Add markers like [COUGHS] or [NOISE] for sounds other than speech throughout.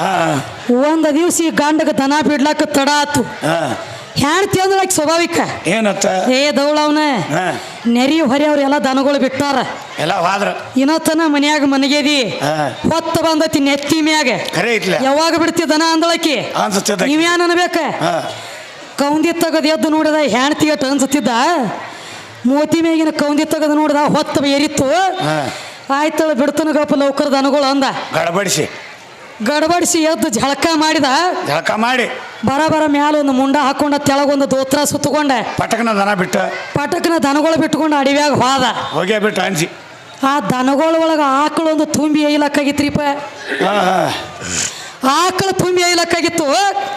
ಹಾ ದಿವಸ ದಿವ್ಸ ಈ ಗಂಡಗ ದನ ಬಿಡ್ಲಾಕ ತಡ ಆತು. ಹಾ. ಹೆಣ್ತಿ ಅಂದ್ರೆ ಆಕಿ ಸ್ವಾಭಾವಿಕ. ಏನತ್ತ? ಏ ದೌಳವನ ನೆರಿ ಹೊರೆ ಅವ್ರೆಲ್ಲ ದನಗಳು ಬಿಟ್ಟಾರ. ಎಲ್ಲ ವಾದ್ರ ಇನ್ನೊತ್ತನ ಮನ್ಯಾಗ ಮನೆಗೇದಿ ಹೊತ್ತ ಬಂದತಿ ನೆತ್ತಿ ಮ್ಯಾಗ. ಯಾವಾಗ ಬಿಡ್ತಿ ದನ ಅಂದಳಕಿ? ನೀವ್ಯಾನ್ ಅನ್ಬೇಕ? ಕೌಂದಿ ತಗದ ಎದ್ದು ನೋಡಿದ ಹೆಣ್ತಿ ಅಟ್ ಅನ್ಸುತ್ತಿದ್ದ? ಮೋತಿ ಮ್ಯಾಗಿನ ಕೌಂದಿ ತಗದ ನೋಡಿದ ಹೊತ್ತ ಏರಿತ್ತು ಆಯ್ತಳ ಬಿಡ್ತನ ಗಪ್ಪ ಲೌಕರ್ ದನಗಳು ಅಂದ. ಗಡಬಡಿಸಿ. ಗಡಬಡಿಸಿ ಎದ್ದು ಝಳಕ ಮಾಡಿದ ಜಳಕ ಮಾಡಿ ಬರ ಬರ ಮ್ಯಾಲ ಒಂದು ಮುಂಡ ಹಾಕೊಂಡ ತೆಳಗೊಂದು ದೋತ್ರ ಸುತ್ತಕೊಂಡ. ಪಟಕನ ದನ ಬಿಟ್ಟ. ಪಟಕನ ದನಗಳು ಬಿಟ್ಕೊಂಡು ಅಡಿವ್ಯಾಗ ಹೋದ. ಹೋಗ್ಯ ಬಿಟ್ಟ ಅಂಜಿ. ಆ ದನಗಳ ಒಳಗೆ ಆಕಳು ಒಂದು ತುಂಬಿ ಐಲಕ್ಕಾಗಿತ್ರಿಪ ಹಾ ಹಾ. ಆಕಳು ತುಂಬಿ ಐಲಕ್ಕಾಗಿತ್ತು.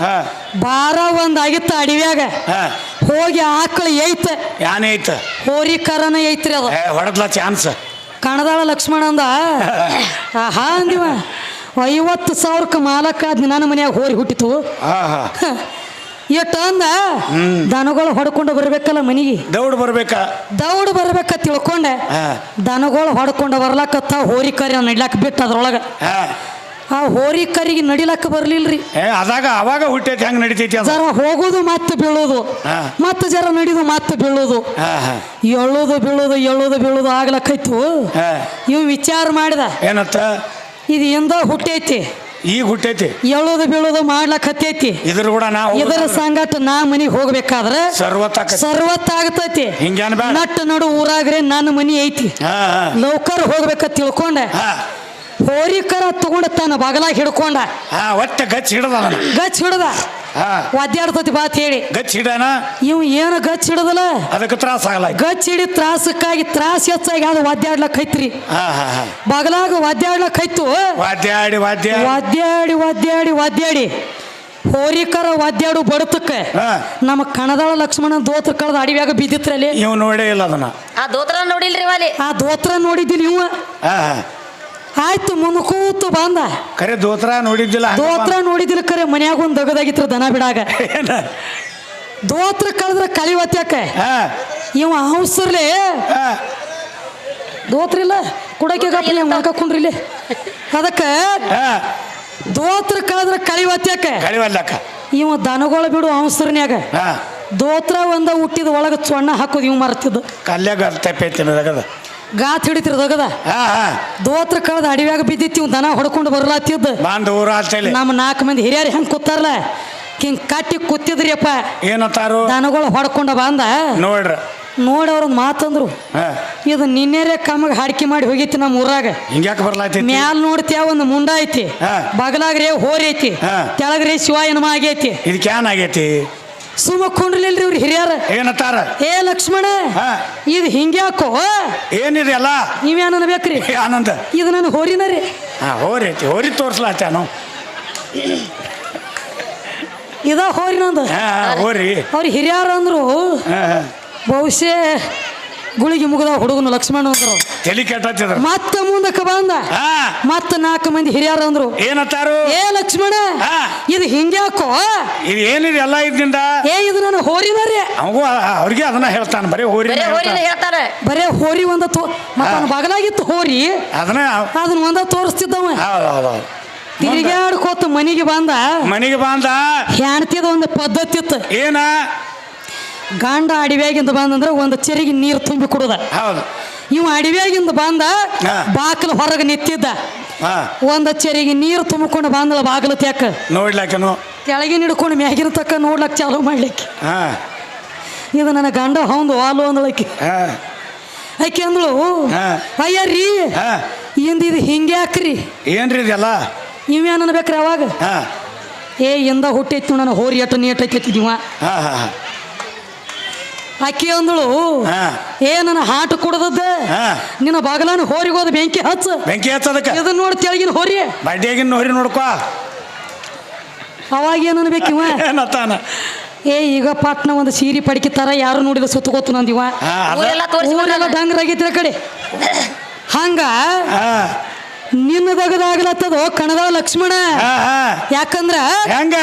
ಹಾ. ಬಾರ ಒಂದ್ ಆಗಿತ್ತು ಅಡಿವ್ಯಾಗ. ಹಾ. ಹೋಗಿ ಆಕಳು ಏಯ್ತ. ಯಾನೈತ ಹೋರಿ ಕರನ ಐತ್ರಿ ಅದು. ಹೊಡೆದ್ಲ ಚಾನ್ಸ್. ಕಣದಾಳ ಲಕ್ಷ್ಮಣ ಅಂದ ಆಹಾ ಅಂದಿವ. ಐವತ್ತು ಸಾವಿರಕ್ಕೆ ಮಾಲಕ್ಕ ಅದ್ ನನ್ನ ಮನ್ಯಾಗ ಹೋರಿ ಹುಟ್ಟಿತು. ಎಷ್ಟು ಅಂದ? ದನಗಳು ಹೊಡ್ಕೊಂಡು ಬರ್ಬೇಕಲ್ಲ ಮನಿಗೆ? ದೌಡ್ ಬರ್ಬೇಕ? ದೌಡ್ ಬರ್ಬೇಕ ತಿಳ್ಕೊಂಡೆ. ದನಗಳು ಹೊಡ್ಕೊಂಡು ಬರ್ಲಾಕತ್ತ ಹೋರಿ ಕರಿ ನಡಿಲಾಕ ಬಿಟ್ಟು ಅದ್ರೊಳಗ. ಆ ಹೋರಿ ಕರಿಗೆ ನಡಿಲಾಕ ಬರ್ಲಿಲ್ರಿ. ಅದಾಗ ಅವಾಗ ಹುಟ್ಟೈತಿ ಹಂಗ ನಡಿತೈತಿ ಜರ ಹೋಗೋದು ಮತ್ತೆ ಬೀಳೋದು. ಮತ್ತೆ ಜರ ನಡಿದು ಮತ್ತೆ ಬೀಳೋದು. ಆಹಾ ಎಳ್ಳುದು ಬೀಳೋದು ಎಳ್ಳೋದು ಬೀಳೋದು ಆಗ್ಲಕ್ಕೈತು ಇವ್ ವಿಚಾರ ಮಾಡಿದ. ಏನತ್ತ? ಇದು ಹುಟ್ಟೈತಿ. ಈಗ ಹುಟ್ಟೈತಿ. ಏಳೋದು ಬೀಳೋದು ಮಾಡ್ಲಕ್ ಹತ್ತೈತಿ ಇದ್ರ ಕೂಡ ನಾವು ಇದರ ಸಂಗಟ ನಾ ಮನಿಗೆ ಹೋಗ್ಬೇಕಾದ್ರೆ ಸರ್ವತ್ ಸರ್ವತ್ತಾಗತೈತಿ ಹಿಂಗ್ಯಾನ್ ಬೇಡ ನಟ್ಟು ನಡು ಊರಾಗ್ರೆ ನನ್ನ ಮನಿ ಐತಿ. ನೌಕರ್ ಹೋಗ್ಬೇಕ ತಿಳ್ಕೊಂಡೆ. ಹೋರಿಕರ ತಗೊಂಡ ತನ್ನ ಬಗಲಾಗಿ ಹಿಡ್ಕೊಂಡ. ಒಟ್ಟ ಗಚ್ ಹಿಡದ. ಗಚ್ ಹಿಡ್ದ. ಹಾ. ಒದ್ದಾಡ್ತತಿ ಬಾತ್ ಹೇಳಿ. ಗಚ್ಚ ಹಿಡಾನ ಇವ್ ಏನು ಗಚ್ಚ ಹಿಡದಲ್ಲ? ಅದಕ್ಕೆ ತ್ರಾಸ ಆಗಲ್ಲ ಗಚ್ಚ ಹಿಡಿ ತ್ರಾಸಕ್ಕಾಗಿ ತ್ರಾಸ ಹೆಚ್ಚಾಗಿ ಅದು ಒದ್ದಾಡ್ಲಕ್ ಐತ್ರಿ ಹಾ ಹಾ ಹಾ. ಬಗಲಾಗ ಒದ್ದಾಡ್ಲಕ್ ಐತು ವಾದ್ಯಾಡಿ ವಾದ್ಯ ಒದ್ದಾಡಿ ಒದ್ದಾಡಿ ಒದ್ದಾಡಿ ಹೋರಿಕರ ವಾದ್ಯಾಡು ಬಡತಕ್ಕೆ. ಹಾ. ನಮ್ಮ ಕಣದಾಳ ಲಕ್ಷ್ಮಣ ದೋತ್ರ ಕಳೆದ ಅಡಿವ್ಯಾಗ ಬಿದ್ದಿತ್ರಲ್ಲಿ ಇವ್ ನೋಡೇ ಇಲ್ಲ ಅದನ್ನ. ಆ ದೋತ್ರ ನೋಡಿಲ್ರಿ ವಾಲಿ. ಆ ದೋತ್ರ ನೋಡಿದ್ದೀನಿ ಇವ. ಆಯ್ತು ಮುನ್ಕೂತು ಬಂದ. ಕರೆ ದೋತ್ರ ನೋಡಿದ್ದಿಲ್ಲ ದೋತ್ರ ನೋಡಿದಿಲ್ಲ ಕರೆ ಮನ್ಯಾಗ ಒಂದು ದಗದಾಗಿತ್ರ ದನ ಬಿಡಾಗ? ದೋತ್ರ ಕಳೆದ್ರ ಕಳಿ ಒತ್ಯಾಕ ಹಾ. ಇವ ಅವಸರ್ಲೆ. ದೋತ್ರಿಲ್ಲ ದೋತ್ರ ಇಲ್ಲ ಕುಡಕ್ಕೆ ಇಲ್ಲಿ. ಅದಕ್ಕೆ ಹಾ. ದೋತ್ರ ಕಳೆದ್ರ ಕಳಿ ಇವ ದನಗಳ ಬಿಡು ಅವಸರ್ನ್ಯಾಗ. ಹಾ. ದೋತ್ರ ಒಂದ ಹುಟ್ಟಿದ ಒಳಗ ಚೊಣ್ಣ ಹಾಕೋದು ಇವ್ ಮರ್ತಿದ್ದ. ಕಲ್ಯಾಗ ತಪ್ಪೈತಿ ಗಾತ್ ಹಿಡಿತಿರ್ದಾಗದ? ದೋತ್ರ ಕಳೆದ ಅಡಿವ್ಯಾಗ ಬಿದ್ದಿತ್ತು ದನ ಹೊಡ್ಕೊಂಡು ಬರ್ಲಾತಿದ್ದ. ನಮ್ಮ ನಾಲ್ಕು ಮಂದಿ ಹಿರಿಯರು ಹೆಂಗ್ ಕೂತಾರಲ್ಲ ಹಿಂಗ್ ಕಟ್ಟಿ ಕೂತಿದ್ರಿಯಪ್ಪ. ಏನಂತಾರು ದನಗಳು ಹೊಡ್ಕೊಂಡ ಬಂದ. ನೋಡ್ರ. ನೋಡಿ ಅವ್ರೊಂದು ಮಾತಂದ್ರು. ಇದು ನಿನ್ನೆರೆ ಕಮ್ಮಗೆ ಹಾಡಿಕೆ ಮಾಡಿ ಹೋಗಿತ್ತು ನಮ್ಮ ಊರಾಗ. ಹಿಂಗ್ಯಾಕೆ ಬರ್ಲಾತಿ ಮ್ಯಾಲ್ ನೋಡ್ತೀಯ ಒಂದು ಮುಂಡ ಐತಿ. ಬಗಲಾಗ್ರೆ ಹೋರಿ ಐತಿ. ಹಾ. ಶಿವ ಶಿವಾಯನಮ ಆಗೈತಿ. ಇದಕ್ಕೆ ಏನಾಗೈತಿ ಆಗೈತಿ? ಸುಮ್ಮ ಕುಂಡ್ರಲಿಲ್ರಿ ಇವ್ರು ಹಿರಿಯರ. ಏನತ್ತಾರ? ಏ ಲಕ್ಷ್ಮಣ ಹಾ. ಇದು ಹಿಂಗ್ಯಾಕೋ? ಏನಿದೆಯಲ್ಲ ನೀವೇನ್ ಅನ್ಬೇಕ್ರಿ? ಏ ಆನಂದ. ಇದು ನನ್ನ ಹೋರಿನ ರೀ. ಹಾ ಹೋರಿ ಐತಿ ಹೋರಿ ನಾವು ಇದ ಹೋರಿನಂದ ಹಾ ಹಾ, ಹೋರಿ. ಅವ್ರ ಹಿರಿಯರ ಅಂದ್ರು. ಹಾ ಹಾ. ಬಹುಶಃ ಗುಳಿಗೆ ಮುಗಿದ ಹುಡುಗನ ಲಕ್ಷ್ಮಣ ಅಂದ್ರು. ತಲಿ ಕೆಟ್ಟತ್ತಿದ್ರ ಮತ್ತ ಮುಂದಕ್ಕೆ ಬಂದ. ಹಾ. ಮತ್ತ ನಾಲ್ಕು ಮಂದಿ ಹಿರಿಯರ ಅಂದ್ರು. ಏನತ್ತಾರು? ಏ ಲಕ್ಷ್ಮಣ. ಇದು ಹಿಂಗ್ಯಾಕೋ ಇದು ಏನಿದೆ ಎಲ್ಲ ಇದ್ದಿಂದ ಏ ಇದು ನಾನು ಹೋರಿ ರೀ ಅವಂಗೂ ಅವ್ರಿಗೆ ಅದನ್ನ ಹೇಳ್ತಾನೆ ಬರೀ ಹೋರಿ ಹೇಳ್ತಾರೆ. ಬರೇ ಹೋರಿ ಒಂದ ತೋ ಮತ್ತ ಅವ್ನ ಬಗಲಾಗಿತ್ತು ಹೋರಿ. ಅದನ್ನ ಅದನ್ನ ಒಂದ ತೋರಿಸ್ತಿದ್ದವ. ತಿರುಗಾಡ್ಕೋತ ಮನಿಗೆ ಬಂದ. ಮನೆಗೆ ಬಂದ. ಹೆಣ್ತಿದ ಒಂದು ಪದ್ಧತಿ ಇತ್ತು. ಏನ? ಗಂಡ ಅಡಿವ್ಯಾಗಿಂದ ಬಂದಂದ್ರೆ ಒಂದು ಚೆರಿಗೆ ನೀರು ತುಂಬಿ ಕುಡುದ. ಹೌದು. ಇವ ಅಡಿವ್ಯಾಗಿಂದ ಬಂದ ಹಾ. ಬಾಕಲು ಹೊರಗೆ ನಿಂತಿದ್ದ. ಹಾ. ಒಂದ ಚೆರಿಗೆ ನೀರು ತುಂಬಿಕೊಂಡು ಬಂದಳ ಬಾಗಿಲು ತ್ಯಾಕ ನೋಡ್ಲಾಕನು. ಕೆಳಗಿನ ಹಿಡ್ಕೊಂಡು ಮ್ಯಾಗಿನ ತಕ್ಕ ನೋಡ್ಲಕ್ ಚಾಲು ಮಾಡ್ಲಿಕ್ಕೆ. ಹಾ. ಇದು ನನ್ನ ಗಂಡ ಹೌದು ವಾಲು ಅಂದಳಕ್ಕೆ ಹಾ. ಆಕೆ ಅಂದಳು ಹಾ. ಅಯ್ಯ ರೀ ಹಾ. ಇಂದ ಇದು ಹಿಂಗೆ ಹಾಕ್ರಿ ಏನ್ರಿ ಇದೆಲ್ಲ? ಇವೇನು ಅನ್ಬೇಕ್ರಿ ಅವಾಗ? ಹಾ. ಏ ಇಂದ ಹುಟ್ಟೈತಿ ನನ್ನ ಹೋರಿ ಎಟ್ಟು ನೀಟ್ ಐತಿದ್ದೀವ ಹಾ ಹಾ ಹಾ. ಆಕೆ ಅಂದಳು. ಹಾ. ಏ ನನ್ನ ಹಾಟು ಕುಡದದ್ದ. ಹಾ. ನಿನ್ನ ಬಾಗಲಾನ ಹೋರಿಗೆ ಹೋದ ಬೆಂಕಿ ಹಚ್ಚ. ಬೆಂಕಿ ಹಚ್ಚದಕ್ಕೆ ಇದನ್ನ ನೋಡಿ ತೆಳಗಿನ ಹೋರಿ. ಬಡ್ಡಿಯಾಗಿನ ಹೋರಿ ನೋಡ್ಕೋ. ಅವಾಗ ಏನು ಅನ್ಬೇಕಿವ [LAUGHS] ಏನತ್ತಾನ ಏ ಈಗ ಪಾಟ್ನ ಒಂದು ಸೀರೆ ಪಡಿಕಿತ್ತಾರ ಯಾರು ನೋಡಿದ ಸುತ್ತು ಗೊತ್ತು ನಂದಿವ ಊರೆಲ್ಲ ಕಡೆ. [COUGHS] ಹಂಗ ಹಾ ನಿನ್ನದಗದಾಗ್ಲತ್ತದ ಕಣದ ಲಕ್ಷ್ಮಣ? ಯಾಕಂದ್ರ ಹೆಂಗ?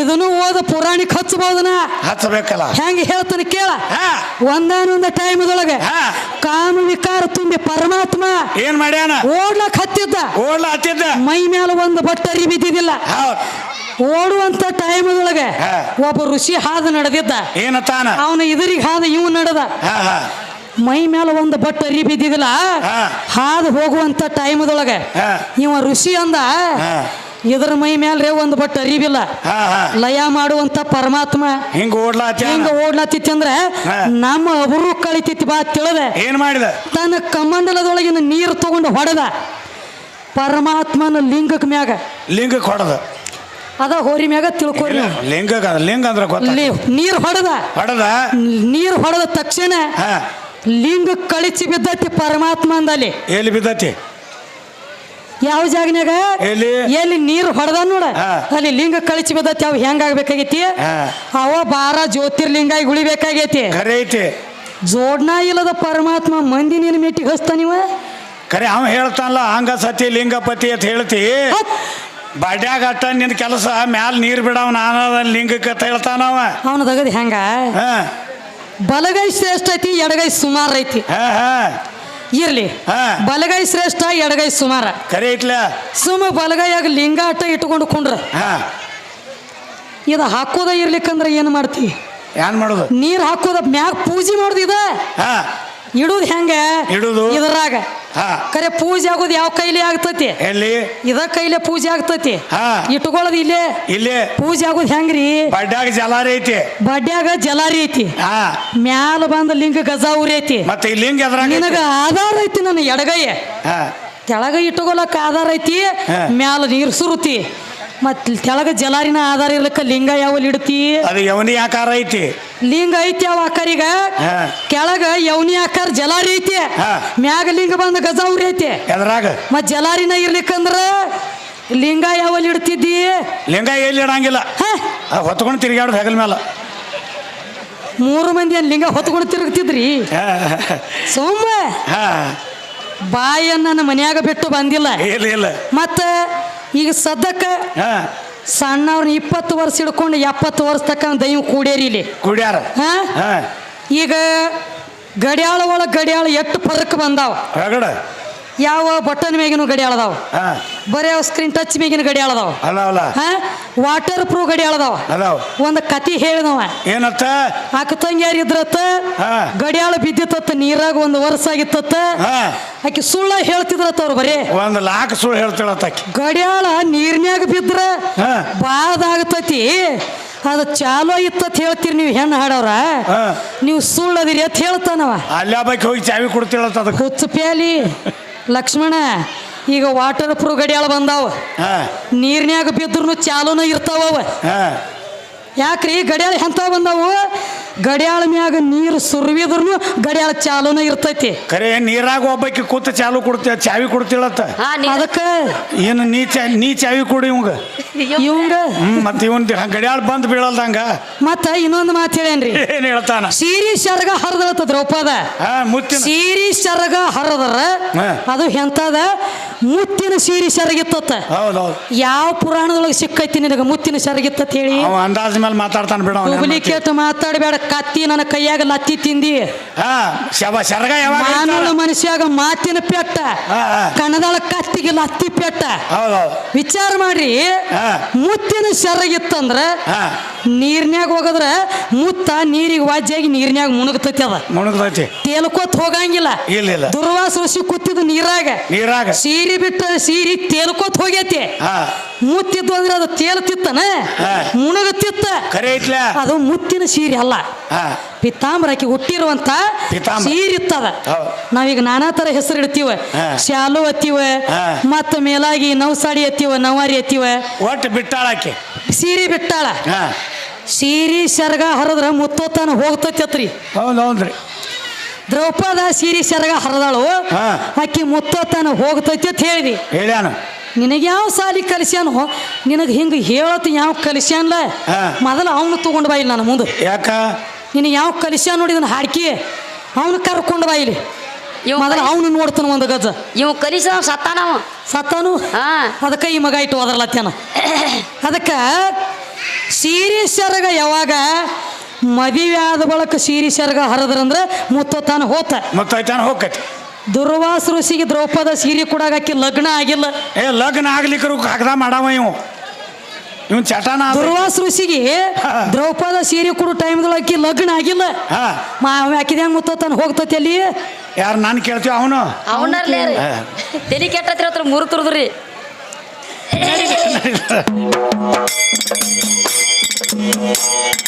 ಇದನ್ನು ಓದ ಪುರಾಣಿಕ ಹಚ್ಚಬಹುದನ ಹಚ್ಚಬೇಕಲ್ಲ. ಹೆಂಗ ಹೇಳ್ತಾನೆ ಕೇಳ. ಒಂದಾನೊಂದ ಟೈಮ್ದೊಳಗೆ ಕಾಮ ವಿಕಾರ ತುಂಬಿ ಪರಮಾತ್ಮ ಏನ್ ಮಾಡ್ಯಾನ? ಓಡ್ಲಕ್ ಹತ್ತಿದ್ದ. ಓಡ್ಲ ಹತ್ತಿದ್ದ? ಮೈ ಮೇಲೆ ಒಂದು ಬಟ್ಟರಿ ಬಿದ್ದಿದ್ದಿಲ್ಲ ಓಡುವಂತ ಟೈಮ್ದೊಳಗೆ. ಒಬ್ಬ ಋಷಿ ಹಾದು ನಡೆದಿದ್ದ. ಏನತ್ತಾನ ಅವನ ಇದರಿಗೆ ಹಾದ ಇವ್ ನಡೆದ. ಮೈ ಮೇಲೆ ಒಂದು ಬಟ್ ಅರಿ ಬಿದ್ದಿದಿಲ್ಲ. ಹಾದು ಹೋಗುವಂತ ಟೈಮ್ದೊಳಗೆ ನೀವು ಇವ ಋಷಿ ಅಂದ ಇದರ ಮೈ ಮೇಲೆ ಒಂದು ಬಟ್ ಅರಿವಿಲ್ಲ ಲಯ ಮಾಡುವಂತ ಪರಮಾತ್ಮ ಹಿಂಗ ಹಿಂಗ ಓಡ್ಲಾತಿತ್ತು ಅಂದ್ರೆ ನಮ್ಮ ಅವರು ಕಳಿತಿತ್ತು ಬಾ ತಿಳಿದೆ. ಏನ್ ಮಾಡಿದ? ತನ್ನ ಕಮಂಡಲದೊಳಗಿನ ನೀರು ತಗೊಂಡು ಹೊಡೆದ. ಪರಮಾತ್ಮನ ಲಿಂಗಕ್ ಮ್ಯಾಗ. ಲಿಂಗ ಹೊಡೆದ. ಅದ ಹೋರಿ ಮ್ಯಾಗ ತಿಳ್ಕೊರಿ. ಲಿಂಗ ಲಿಂಗ ಅಂದ್ರೆ ನೀರು ಹೊಡೆದ. ಹೊಡೆದ? ನೀರು ಹೊಡೆದ ತಕ್ಷಣ ಲಿಂಗ ಕಳಿಸಿ ಬಿದ್ದತಿ ಪರಮಾತ್ಮ ಅಂದಲ್ಲಿ ಎಲ್ಲಿ ಬಿದ್ದತಿ? ಯಾವ ಜಾಗನ್ಯಾಗ? ಎಲ್ಲಿ? ಎಲ್ಲಿ ನೀರು ಹೊಡೆದ ನೋಡ. ಅಲ್ಲಿ ಲಿಂಗ ಕಳಿಸಿ ಬಿದ್ದತಿ ಅವ್ ಹೆಂಗ್ ಆಗ್ಬೇಕಾಗೈತಿ ಹಾ. ಅವ ಬಾರ ಜ್ಯೋತಿರ್ಲಿಂಗಾಗಿ ಉಳಿಬೇಕಾಗೈತಿ. ಖರೆ ಐತಿ. ಜೋಡ್ನ ಇಲ್ಲದ ಪರಮಾತ್ಮ ಮಂದಿ ನೀನು ಮೆಟ್ಟಿಗೆ ನೀವ? ಕರೆ ಅವ ಹೇಳ್ತಾನಲ್ಲ ಹಂಗ ಸತಿ ಲಿಂಗಪತಿ ಅಂತ ಹೇಳ್ತಿ. ಬಡ್ಯಾಗ ಅಟ್ಟ ನಿನ್ ಕೆಲಸ ಮ್ಯಾಲ ನೀರ್ ಬಿಡವ್ ನಾನ ಲಿಂಗಕ್ಕೆ ಕತ್ತ ಹೇಳ್ತಾನವ ಅವನ ತಗದ್ ಹೆಂಗ? ಹಾ. ಬಲಗೈ ಶ್ರೇಷ್ಠ ಐತಿ ಎಡಗೈ ಸುಮಾರ ಐತಿ. ಹಾ ಹಾ. ಇರ್ಲಿ. ಬಲಗೈ ಶ್ರೇಷ್ಠ ಎಡಗೈ ಸುಮಾರ. ಕರೆ ಸುಮ್ಮ ಬಲಗೈಯಾಗ ಲಿಂಗ ಅಟ್ಟ ಇಟ್ಕೊಂಡು ಕುಂಡ್ರ. ಹಾ. ಇದು ಹಾಕೋದ ಇರ್ಲಿಕ್ಕಂದ್ರ ಏನು ಮಾಡ್ತಿ? ಏನ್ ಮಾಡೋದು? ನೀರ್ ಹಾಕೋದ ಮ್ಯಾಗ ಪೂಜೆ ಮಾಡುದು ಇದ? ಹಾ. ಇಡುದು ಹೆಂಗ? ಇಡುದು? ಇದ್ರಾಗ. ಹಾ. ಕರೆ ಪೂಜೆ ಆಗೋದು ಯಾವ ಕೈಲಿ ಆಗ್ತತಿ? ಎಲ್ಲಿ? ಇದ ಕೈಲೆ ಪೂಜೆ ಆಗ್ತತಿ? ಹಾ. ಇಟ್ಕೊಳ್ಳೋದು ಇಲ್ಲೇ? ಇಲ್ಲಿ. ಪೂಜೆ ಆಗೋದು ಹೆಂಗ್ರಿ? ಬಡ್ಯಾಗ ಜಲಾರಿ ಐತಿ. ಬಡ್ಡ್ಯಾಗ ಜಲಾರಿ ಐತಿ. ಮ್ಯಾಲ ಬಂದ ಲಿಂಗ ಗಜಾ ಐತಿ. ಮತ್ತೆ ಈ ಲಿಂಗ. ನಿನಗ ಆಧಾರ ಐತಿ ನನ್ನ ಎಡಗೈ. ಹಾ. ಕೆಳಗ ಇಟ್ಕೊಳಕ್ ಆಧಾರ ಐತಿ. ಮ್ಯಾಲ ನೀರು ಸುರುತಿ. ಮತ್ ತೆಳಗ ಜಲಾರಿನ ಆಧಾರ ಇರ್ಲಿಕ್ಕ ಲಿಂಗ ಯಾವಲ್ಲಿ ಇಡ್ತಿ ಅದು ಯವನಿ ಆಕಾರ ಐತಿ. ಲಿಂಗ ಐತಿ ಯಾವ ಆಕಾರಿಗ? ಈಗ ಕೆಳಗ ಯವನಿ ಆಕಾರ ಜಲಾರಿ ಐತಿ. ಮ್ಯಾಗ ಲಿಂಗ ಬಂದ ಗಜಾವುರಿ ಐತಿ. ಎದ್ರಾಗ? ಮತ್ ಜಲಾರಿನ ಇರ್ಲಿಕ್ಕಂದ್ರ ಲಿಂಗ ಯಾವಲ್ಲಿ ಇಡ್ತಿದ್ದಿ? ಲಿಂಗ ಎಲ್ಲಿ ಇಡಂಗಿಲ್ಲ. ಹೊತ್ಕೊಂಡು ತಿರುಗಾಡೋದು ಹೆಗಲ ಮೇಲೆ ಮೂರು ಮಂದಿ ಏನ್ ಲಿಂಗ ಹೊತ್ಕೊಂಡು ತಿರುಗ್ತಿದ್ರಿ? ಸೋಮ ಹಾ. ಬಾಯಿಯನ್ನ ನನ್ನ ಮನ್ಯಾಗ ಬಿಟ್ಟು ಬಂದಿಲ್ಲ. ಇಲ್ಲ ಇಲ್ಲ. ಮತ್ತ ಈಗ ಸದ್ಯಕ್ಕ ಹಾ. ಸಣ್ಣವ್ರನ್ನ ಇಪ್ಪತ್ತು ವರ್ಷ ಹಿಡ್ಕೊಂಡು ಎಪ್ಪತ್ತು ವರ್ಷ ತಕ್ಕ ದೈವ ಕೂಡ್ಯಾರಿ ಇಲ್ಲಿ. ಕುಡ್ಯಾರ. ಹಾ? ಈಗ ಗಡಿಯಾಳ ಒಳಗೆ ಗಡಿಯಾಳ ಎಷ್ಟು ಫರಕ್ ಬಂದಾವ? ರಗಡ. ಯಾವ ಬಟನ್ ಮೇಗಿನ ಗಡಿಯಾಳ ಅದಾವ ಬರೇ ಸ್ಕ್ರೀನ್ ಟಚ್ ಮೇಗಿನ ಅದಾವ ಅಲ್ಲ ವಾಟರ್ ಪ್ರೂಫ್ ಅದಾವ ಅದಾವ ಒಂದು ಕತಿ ಹೇಳಿದವ. ಏನತ್ತ? ಅಕ್ಕ ತಂಗಿಯಾರ ಇದ್ರತ್ತ. ಗಡಿಯಾಳ ಬಿದ್ದಿತ್ತ ನೀರಾಗ ಒಂದು ವರ್ಷ ಆಗಿತ್ತ ಆಕಿ ಸುಳ್ಳ ಹೇಳ್ತಿದ್ರತ್ತ ಅವ್ರು ಬರೀ. ಒಂದು ಲಾಕ್ ಸುಳ್ಳು ಹೇಳ್ತಿಳ ಗಡಿಯಾಳ ನೀರ್ನ್ಯಾಗ ಬಿದ್ರ. ಬಾದಾಗತತಿ ಅದು ಚಾಲೋ ಇತ್ತತ್ ಹೇಳ್ತೀರಿ ನೀವು ಹೆಣ್ಣು ಹಾಡವ್ರ. ನೀವು ಸುಳ್ಳದಿರಿ ಅಂತ ಹೇಳ್ತಾನವ. ಅಲ್ಲಿ ಬಗ್ಗೆ ಹೋಗಿ ಚಾವಿ ಕೊಡ್ತಿಳತ್ತ ಅದಕ್ಕೆ. ಹುಚ್ಚು ಪ್ಯಾಲಿ. ಲಕ್ಷ್ಮಣ ಈಗ ವಾಟರ್ ಪ್ರೂಫ್ ಗಡಿಯಾಳ ಬಂದಾವ. ಹಾ. ನೀರ್ನ್ಯಾಗ ಬಿದ್ರು ಚಾಲೂನ ಇರ್ತಾವ ಅವ. ಹಾ. ಯಾಕ್ರಿ ಗಡಿಯಾಳ ಎಂತ ಬಂದಾವು? ಗಡಿಯಾಳ ಮ್ಯಾಗ ನೀರು ಸುರ್ವಿದ್ರು ಗಡಿಯಾಳ ಚಾಲೂನ ಇರ್ತೈತಿ. ಖರೆ ನೀರಾಗ ಒಬ್ಬಕ್ಕೆ ಕೂತ ಚಾಲು ಕೊಡ್ತಿ ಚಾವಿ ಕೊಡ್ತೀಳತ್ತ. ಅದಕ್ಕೆ ಏನು ನೀ ಚಾ ನೀ ಚಾವಿ ಕೊಡಿ ಇವಂಗ. ಇವಂಗ? ಮತ್ತೆ ಇವನ್ ಗಡಿಯಾಳ ಬಂದ್ ಬೀಳಲ್ದಂಗ. ಮತ್ತ ಇನ್ನೊಂದು ಮಾತು ಹೇಳೇನ್ರಿ? ಏನ್ ಹೇಳ್ತಾನ? ಸೀರಿ ಶರ್ಗ ಹರಿದಳತ್ತ ದ್ರೌಪದ. ಸೀರಿ ಶರಗ ಹರದರ. ಅದು ಎಂತದ? ಮುತ್ತಿನ ಸೀರಿ ಶರಗಿತ್ತತ್ತ ಹೌದೌದು. ಯಾವ ಪುರಾಣದೊಳಗೆ ಸಿಕ್ಕೈತಿ ನಿನಗೆ ಮುತ್ತಿನ ಶರಗಿತ್ತತ್ ಹೇಳಿ? ಅವ ಅಂದಾಜ್ ಮೇಲೆ ಮಾತಾಡ್ತಾನೆ ಬಿಡ ಡೂಪ್ಲಿಕೇಟ್ ಮಾತಾಡಬೇಡ ಕತ್ತಿ ನನ್ನ ಕೈಯಾಗ ಲತ್ತಿ ತಿಂದಿ. ಹಾ ಶವ ಶರ್ಗ ಯಾವಾಗ ಮಾನವ ಮನುಷ್ಯಾಗ ಮಾತಿನ ಪೆಟ್ಟ ಕಣದೊಳಗೆ ಹಾ. ಕತ್ತಿಗೆ ಲತ್ತಿ ಪೆಟ್ಟ. ವಿಚಾರ ಮಾಡ್ರಿ. ಮುತ್ತಿನ ಶರಗಿತ್ತಂದ್ರ ಹಾ. ನೀರ್ನ್ಯಾಗ ಹೋಗದ್ರ ಮುತ್ತ ನೀರಿಗೆ ವಾಜ್ಯಾಗಿ ನೀರ್ನ್ಯಾಗ ಮುಣಗ್ತೈತಿ ಅದ. ಮುಣಗ್ತೈತಿ. ತೇಲ್ಕೋತ್ ಹೋಗಂಗಿಲ್ಲ. ಇಲ್ಲ ಇಲ್ಲ. ದುರ್ವಾಸ ಋಷಿ ಕೂತಿದ್ದು ನೀರಾಗ. ನೀರಾಗ. ಸೀರಿ ಬಿಟ್ಟ ಸೀರಿ ತೇಲ್ಕೋತ್ ಹೋಗೈತಿ. ಮುತ್ತಿದ್ದು ಅಂದ್ರೆ ಅದು ತೇಲ್ತಿತ್ತನ. ಮುಣಗತಿತ್ತ? ಐತ್ಲ? ಅದು ಮುತ್ತಿನ ಸೀರೆ ಅಲ್ಲ. ಹಾ. ಪಿತಾಂಬರಕ್ಕೆ ಹುಟ್ಟಿರುವಂತ. ಸೀರೆ ಇತ್ತದ. ನಾವೀಗ ನಾನಾ ತರ ಹೆಸರು ಇಡ್ತೀವ. ಶಾಲು ಹತ್ತಿವ. ಮತ್ತ ಮೇಲಾಗಿ ನೌಸಾಡಿ ಹತ್ತಿವ ನವಾರಿ ಹತ್ತಿವ ಒಟ್ಟು ಬಿಟ್ಟಾಳಕ್ಕೆ ಸೀರೆ ಬಿಟ್ಟಾಳ. ಹಾ. ಸೀರಿ ಸರ್ಗ ಹರಿದ್ರೆ ಮುತ್ತೋತನ ಹೋಗ್ತೈತಿ ಹೌದೌದ್ರಿ. ದ್ರೌಪದ ಸೀರಿ ಸರ್ಗ ಹರಿದಾಳು ಅಕ್ಕಿ ಆಕಿ ಮುತ್ತೋತನ ಹೋಗ್ತೈತಿ ಅಂತ ಹೇಳಿದಿ. ಹೇಳ್ಯಾನ. ನಿನಗೆ ಯಾವ ಸಾಲಿ ಕಲಿಸ್ಯಾನು ನಿನಗೆ ಹಿಂಗೆ ಹೇಳತ್ ಯಾವ ಕಲಿಸ್ಯಾನ್ಲ. ಮೊದಲು ಅವನು ತಗೊಂಡು ಬಾ ಇಲ್ಲಿ ನನ್ನ ಮುಂದೆ. ಯಾಕ? ನಿನಗೆ ಯಾವ ಕಲಿಸ್ಯಾನ ನೋಡಿ ಇದನ್ನ ಹಾಡ್ಕಿ. ಅವನು ಕರ್ಕೊಂಡು ಬಾ ಇಲ್ಲಿ. ಇವ್ ಮೊದಲು ಅವನು ನೋಡ್ತಾನ ಒಂದು ಗಜ ಇವ್ ಕಲಿಸ ಸತ್ತಾನವ ಸತ್ತಾನು? ಹಾ. ಅದಕ್ಕೆ ಈ ಮಗ ಇಟ್ಟು ಅದರ್ಲತ್ತೇನ ಅದಕ್ಕೆ ಸೀರೆ ಸೆರಗ ಯಾವಾಗ ಮದುವೆ ಆದ ಬಳಕ ಸೀರೆ ಸೆರಗ ಹರಿದ್ರಂದ್ರೆ ಮುತ್ತೋತಾನ ಹೋತ. ಮುತ್ತೈತಾನ ಹೋಗತ್ತೆ ದುರ್ವಾಸ ಋಷಿಗೆ ದ್ರೌಪದ ಸೀರೆ ಕೊಡಾಕಿ ಲಗ್ನ ಆಗಿಲ್ಲ. ಏ ಲಗ್ನ ಆಗ್ಲಿಕ್ಕರು ಕಾಗದ ಮಾಡವ ಇವು. ಇವನ್ ಚಟಾನ ಆದ. ದುರ್ವಾಸ ಋಷಿಗೆ ದ್ರೌಪದ ಸೀರೆ ಕೊಡೋ ಟೈಮ್ದೊಳಗೆ ಆಕಿ ಲಗ್ನ ಆಗಿಲ್ಲ. ಹಾ. ಮಾ ಆಕಿದ ಹೆಂಗ್ ಮುತ್ತೋತಾನ ಹೋಗ್ತತಿ ಅಲ್ಲಿ? ಯಾರು ನಾನು ಕೇಳ್ತೀವಿ ಅವನು? ಅವನರ್ಲೇ ರೀ. ತಲಿ ಕೆಟ್ಟತ್ರಿ ಹತ್ರ ಮುರು ತುರ್ದ್ರಿ. えっ?